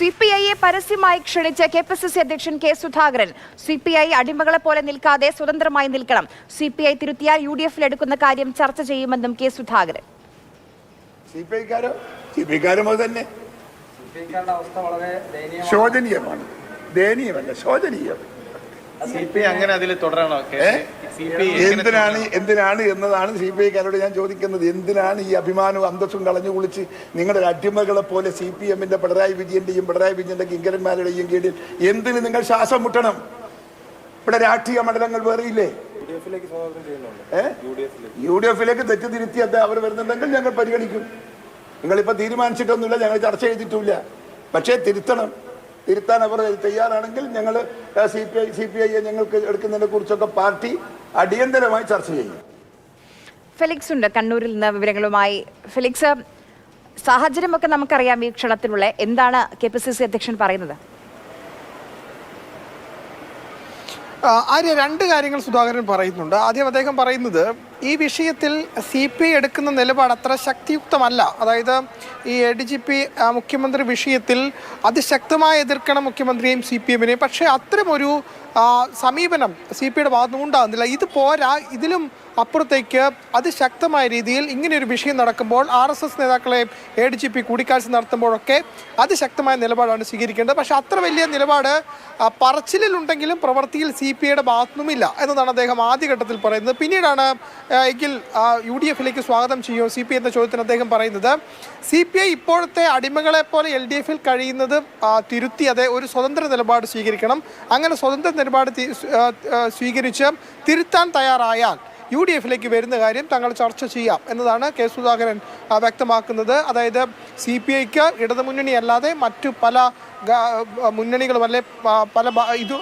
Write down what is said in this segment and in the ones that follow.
C P ഐയെ പരസ്യമായി ക്ഷണിച്ച കെ പി സി സി അധ്യക്ഷൻ K Sudhakaran. C P I അടിമകളെ പോലെ നിൽക്കാതെ സ്വതന്ത്രമായി നിൽക്കണം. സി പി ഐ തിരുത്തിയാൽ യു ഡി എഫിൽ എടുക്കുന്ന കാര്യം ചർച്ച ചെയ്യുമെന്നും കെ സുധാകരൻ. സി പി ഐക്കാരോ? സി പി ഐക്കാരും അത് തന്നെ. അവസ്ഥ വളരെ ദയനീയമാണ്. ശോചനീയമാണ്. ദയനീയമല്ല ശോചനീയം. അങ്ങനെ അതിൽ തുടരണോ? എന്തിനാണ് എന്തിനാണ് എന്നതാണ് സി പി ഐക്കാരോട് ഞാൻ ചോദിക്കുന്നത്. എന്തിനാണ് ഈ അഭിമാനവും അന്തസ്സും കളഞ്ഞു കുളിച്ച് നിങ്ങളുടെ അടിമകളെ പോലെ സി പി എമ്മിന്റെ പിണറായി വിജയന്റെയും പിണറായി വിജയന്റെ കിങ്കരന്മാരുടെയും കീഴിൽ എന്തിന് നിങ്ങൾ ശ്വാസം മുട്ടണം? ഇവിടെ രാഷ്ട്രീയ മണ്ഡലങ്ങൾ വേറെയില്ലേ? യു ഡി എഫിലേക്ക് തെറ്റിതിരുത്തി അത് അവർ വരുന്നുണ്ടെങ്കിൽ ഞങ്ങൾ പരിഗണിക്കും. നിങ്ങളിപ്പോ തീരുമാനിച്ചിട്ടൊന്നുമില്ല ഞങ്ങൾ ചർച്ച ചെയ്തിട്ടില്ല. പക്ഷേ തിരുത്തണം. തിരുത്താൻ അവർ തയ്യാറാണെങ്കിൽ ഞങ്ങൾ C P I C P ഐയെ ഞങ്ങൾക്ക് എടുക്കുന്നതിനെ കുറിച്ചൊക്കെ പാർട്ടി അടിയന്തരമായി ചർച്ച ചെയ്യും. ഫെലിക്സ് ഉണ്ട്. കണ്ണൂരിൽ നിന്ന് വിവരങ്ങളുമായി ഫെലിക്സ് സാഹചര്യമൊക്കെ നമുക്കറിയാം ഈ ക്ഷണത്തിലുള്ള. എന്താണ് കെ പി സി സി അധ്യക്ഷൻ പറയുന്നത്? ആ, ആര്യ രണ്ട് കാര്യങ്ങൾ സുധാകരൻ പറയുന്നുണ്ട്. ആദ്യം അദ്ദേഹം പറയുന്നത് ഈ വിഷയത്തിൽ സി പി ഐ എടുക്കുന്ന നിലപാട് അത്ര ശക്തിയുക്തമല്ല. അതായത് ഈ എ ഡി ജി പി മുഖ്യമന്ത്രി വിഷയത്തിൽ അതിശക്തമായി എതിർക്കണം മുഖ്യമന്ത്രിയും സി പി എമ്മിനെയും. പക്ഷേ അത്തരമൊരു സമീപനം സി പി ഐയുടെ ഭാഗത്തുനിന്ന് ഉണ്ടാകുന്നില്ല. ഇത് പോരാ ഇതിലും അപ്പുറത്തേക്ക് അതിശക്തമായ രീതിയിൽ ഇങ്ങനെയൊരു വിഷയം നടക്കുമ്പോൾ ആർ എസ് എസ് നേതാക്കളെ എ ഡി ജി പി കൂടിക്കാഴ്ച നടത്തുമ്പോഴൊക്കെ അതിശക്തമായ നിലപാടാണ് സ്വീകരിക്കേണ്ടത്. പക്ഷേ അത്ര വലിയ നിലപാട് പറച്ചിലുണ്ടെങ്കിലും പ്രവൃത്തിയിൽ സി പി ഐയുടെ ഭാഗത്തുനിന്നുമില്ല എന്നതാണ് അദ്ദേഹം ആദ്യഘട്ടത്തിൽ പറയുന്നത്. പിന്നീടാണ് എങ്കിൽ യു ഡി എഫിലേക്ക് സ്വാഗതം ചെയ്യുമോ സി പി എന്ന ചോദ്യത്തിന് അദ്ദേഹം പറയുന്നത് സി പി ഐ ഇപ്പോഴത്തെ അടിമകളെ പോലെ എൽ ഡി എഫിൽ കഴിയുന്നത് തിരുത്തി അതെ ഒരു സ്വതന്ത്ര നിലപാട് സ്വീകരിക്കണം. അങ്ങനെ സ്വതന്ത്ര നിലപാട് സ്വീകരിച്ച് തിരുത്താൻ തയ്യാറായാൽ യു ഡി എഫിലേക്ക് വരുന്ന കാര്യം തങ്ങൾ ചർച്ച ചെയ്യാം എന്നതാണ് കെ സുധാകരൻ വ്യക്തമാക്കുന്നത്. അതായത് സി പി ഐക്ക് ഇടതുമുന്നണി അല്ലാതെ മറ്റു പല മുന്നണികളും അല്ലെ പല ഇത്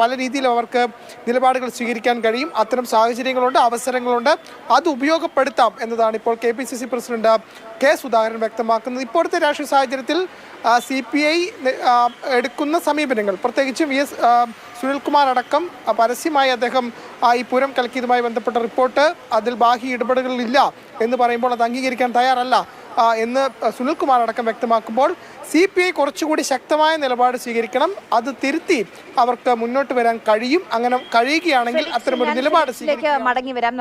പല രീതിയിൽ അവർക്ക് നിലപാടുകൾ സ്വീകരിക്കാൻ കഴിയും. അത്തരം സാഹചര്യങ്ങളുണ്ട് അവസരങ്ങളുണ്ട്. അത് ഉപയോഗപ്പെടുത്താം എന്നതാണ് ഇപ്പോൾ K P C C president K Sudhakaran വ്യക്തമാക്കുന്നത്. ഇപ്പോഴത്തെ രാഷ്ട്രീയ സാഹചര്യത്തിൽ സി പി ഐ എടുക്കുന്ന സമീപനങ്ങൾ പ്രത്യേകിച്ചും വി എസ് സുനിൽകുമാർ അടക്കം പരസ്യമായി അദ്ദേഹം ഈ പുരം കലക്കിയതുമായി ബന്ധപ്പെട്ട റിപ്പോർട്ട് അതിൽ ബാഹ്യ ഇടപെടലുകളില്ല എന്ന് പറയുമ്പോൾ അത് അംഗീകരിക്കാൻ തയ്യാറല്ല. എന്ന് സുനിൽകുമാർ അടക്കം വ്യക്തമാക്കുമ്പോൾ സി പി ഐ കുറച്ചുകൂടി ശക്തമായ നിലപാട് സ്വീകരിക്കണം. അത് തിരുത്തി അവർക്ക് മുന്നോട്ട് വരാൻ കഴിയും. അങ്ങനെ കഴിയുകയാണെങ്കിൽ അത്തരമൊരു നിലപാട് മടങ്ങി വരാം.